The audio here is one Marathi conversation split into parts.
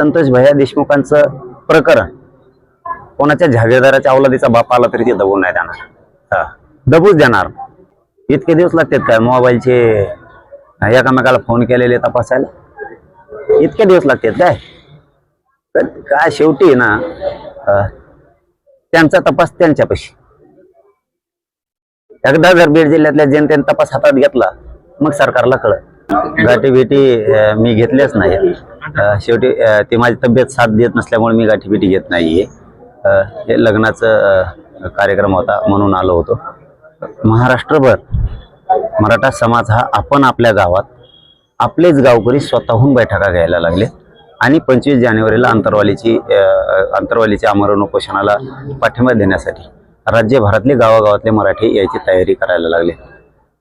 संतोष भैया देशमुखांचं प्रकरण. कोणाच्या झागेदाराच्या अवलादीचा बाप आला तरी ते दबून नाही देणार हा दबूच देणार. इतके दिवस लागतात काय? मोबाईलचे एकामेकाला फोन केलेले तपासायला? इतके दिवस लागतात काय? तर काय शेवटी ना त्यांचा तपास त्यांच्यापाशी. एकदा जर बीड जिल्ह्यातल्या जनतेने तपास हातात घेतला मग सरकारला कळत गाठी भेटी मी घेतल्याच नाही शेवटी ते ती माझी तब्येत साथ देत नसल्यामुळे मी गाठीपिठी घेत नाहीये. आहे हे लग्नाचं कार्यक्रम होता म्हणून आलो होतो. महाराष्ट्रभर मराठा समाज हा आपण आपल्या गावात आपलेच गावकरी स्वतःहून बैठका घ्यायला लागले आणि पंचवीस जानेवारीला अंतरवालीची अंतरवालीच्या आमरण उपोषणाला पाठिंबा देण्यासाठी राज्यभरातले गावागावातले मराठी यायची तयारी करायला लागले.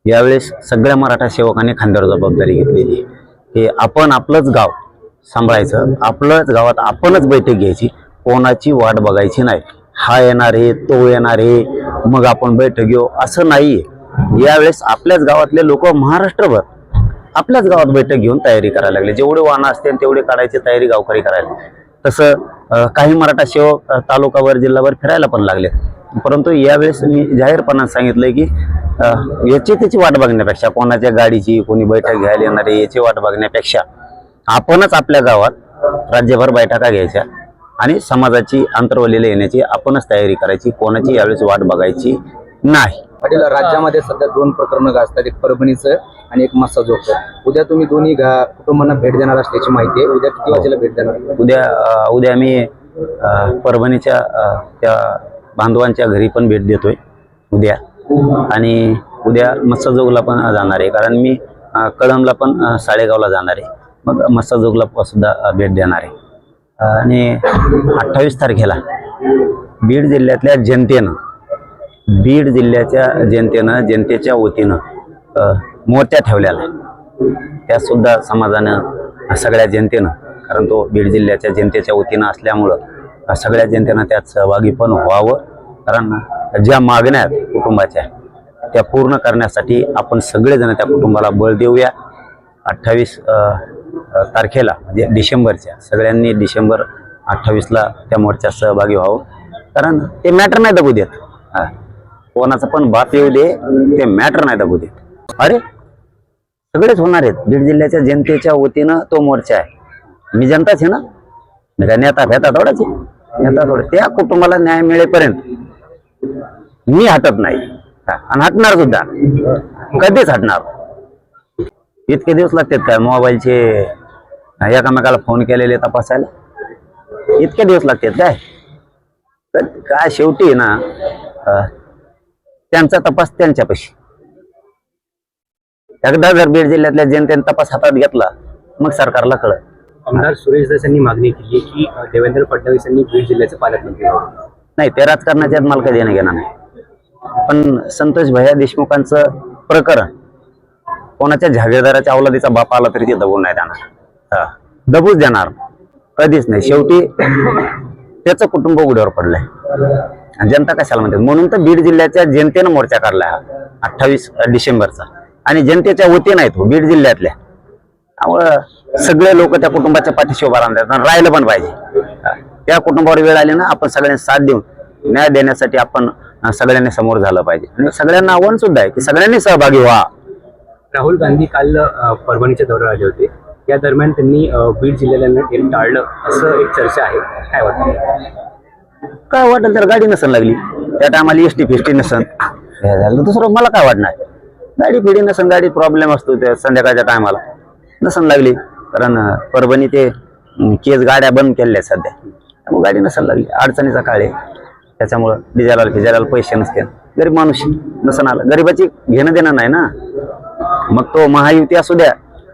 यावेळेस सगळ्या मराठा सेवकांनी खांद्यावर जबाबदारी घेतलेली आहे. की आपण आपलंच गाव सांभाळायचं. आपलंच गावात आपणच बैठक घ्यायची. कोणाची वाट बघायची नाही. हा येणार आहे तो येणार आहे मग आपण बैठक घेऊ. असं नाही यावेळेस आपल्याच गावातले लोक महाराष्ट्रभर आपल्याच गावात बैठक घेऊन तयारी करायला लागले. जेवढे वाहनं असतील तेवढे काढायची तयारी गावकरी करायला तसं काही मराठा सेवक तालुकावर जिल्हावर फिरायला पण लागले परंतु यावेळेस मी जाहीरपणाने सांगितलंय की याची त्याची वाट बघण्यापेक्षा कोणाच्या गाडीची कोणी बैठक घ्यायला येणार आहे याची वाट बघण्यापेक्षा आपणच आपल्या गावात राज्यभर बैठका घ्यायच्या आणि समाजाची अंतरवलीला येण्याची आपणच तयारी करायची. कोणाची यावेळेस वाट बघायची नाही. पाटील राज्यामध्ये सध्या दोन प्रकरणं गाजतात. एक परभणीचं आणि एक मस्साजोगचं उद्या तुम्ही दोन्ही कुटुंबांना भेट देणार असल्याची माहिती आहे. उद्या किती वाजेला भेट देणार? उद्या उद्या मी अं, परभणीच्या त्या बांधवांच्या घरी पण भेट देतोय उद्या. आणि उद्या मत्स्यजोगला पण जाणार आहे. कारण मी अं, कळंबला पण अं, साडेगावला जाणार आहे. मग मत्स्यजोगला सुद्धा भेट देणार आहे. आणि अठ्ठावीस तारखेला बीड जिल्ह्यातल्या जनतेनं बीड जिल्ह्याच्या जनतेनं जनतेच्या वतीनं मोर्चा ठेवलेला आहे. समाजानं सगळ्या जनतेनं कारण तो बीड जिल्ह्याच्या जनतेच्या वतीनं असल्यामुळं सगळ्या जनतेनं त्यात सहभागी पण व्हावं. कारण ज्या मागण्या आहेत कुटुंबाच्या त्या पूर्ण करण्यासाठी आपण सगळेजण त्या कुटुंबाला बळ देऊया. अठ्ठावीस तारखेला म्हणजे डिसेंबरच्या. सगळ्यांनी डिसेंबर अठ्ठावीसला त्या मोर्चात सहभागी व्हावं. कारण ते मॅटर नाही दबू देत. हा. कोणाचा पण बाप येऊ दे ते मॅटर नाही दबू देत. अरे सगळेच होणार आहेत. बीड जिल्ह्याच्या जनतेच्या वतीनं तो मोर्चा आहे. मी जनताच आहे ना? मी काय नेता फेता थोडाच नेता थोडं. त्या कुटुंबाला न्याय मिळेपर्यंत मी हटत नाही. आणि हटणार सुद्धा. कधीच हटणार. इतके दिवस लागतात काय? मोबाईलचे? एकामेकाला फोन केलेले तपासायला? इतके दिवस लागतात काय? तर काय शेवटी ना त्यांचा तपास त्यांच्यापाशी. एकदा जर बीड जिल्ह्यातल्या जनतेने तपास हातात घेतला मग सरकारला कळत आमदार सुरेश दास यांनी मागणी केली की देवेंद्र फडणवीस यांनी बीड जिल्ह्याचे पालकमंत्री नाही ते राजकारणाच्यात मला काही देणं घेणं नाही. पण संतोष भैया देशमुखांचं प्रकरण कोणाच्या जहागीरदाराच्या अवलादीचा बाप आला तरी ते दबून नाही देणार दबूच देणार. कधीच नाही. शेवटी त्याचं कुटुंब उघड्यावर पडलंय. आणि जनता कशाला म्हणते? म्हणून तर बीड जिल्ह्याच्या जनतेनं मोर्चा काढला हा अठ्ठावीस डिसेंबरचा. आणि जनतेच्या वतीनं आहे तो बीड जिल्ह्यातल्या. त्यामुळं सगळे लोक त्या कुटुंबाच्या पाठीशी उभा राहतात राहिलं पण पाहिजे. त्या कुटुंबावर वेळ आली ना आपण सगळ्यांनी साथ देऊन न्याय देण्यासाठी आपण सगळ्यांनी समोर झालं पाहिजे. आणि सगळ्यांना आव्हान सुद्धा आहे की सगळ्यांनी सहभागी व्हा. राहुल गांधी काल परभणीच्या दौऱ्यावर आले होते. या दरम्यान त्यांनी बीड जिल्ह्याला येणं टाळलं असं एक चर्चा आहे. काय वाटतं? काय वाटेल तर गाडी नसन लागली. त्या टायमाला एस टी फिस्टी नसन झालं दुसरं मला काय वाटणार? गाडी फिडी नसन गाडी प्रॉब्लेम असतो त्या संध्याकाळच्या टायमाला. नसन लागली. कारण परभणी ते केस गाड्या बंद केल्या आहेत सध्या. त्यामुळे गाडी नसन लागली. अडचणीचा काळ आहे. त्याच्यामुळं डिझेलाला फिजायला पैसे नसते गरीब माणूस नसन आला. गरीबाची घेणं देणं नाही ना. मग तो महायुती असू द्या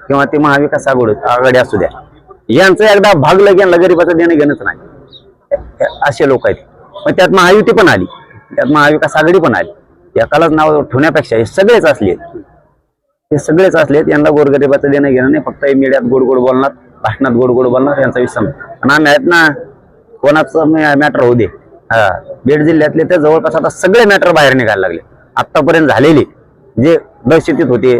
किंवा ते महाविकास आघाडी आघाडी असू द्या. यांचं एकदा भागलं यांना गरीबाचं देणं घेणंच नाही. असे लोक आहेत. मग त्यात महायुती पण आली. त्यात महाविकास आघाडी पण आली. एकालाच नाव ठेवण्यापेक्षा हे सगळेच असले हे सगळेच असलेत यांना गोरगरिबाचं देणं घेणं नाही. फक्त मीडियात गोड गोड बोलणार भाषणात गोड गोड बोलणार यांचा विसम आणि आम्ही आहेत ना कोणाचं मॅटर होऊ दे. हा. बीड जिल्ह्यातले तर जवळपास आता सगळे मॅटर बाहेर निघायला लागले. आतापर्यंत झालेले जे दहशतीत होते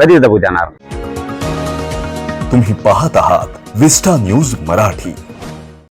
कधी दबू देणार तुम्ही पाहत आहात विस्टा न्यूज मराठी.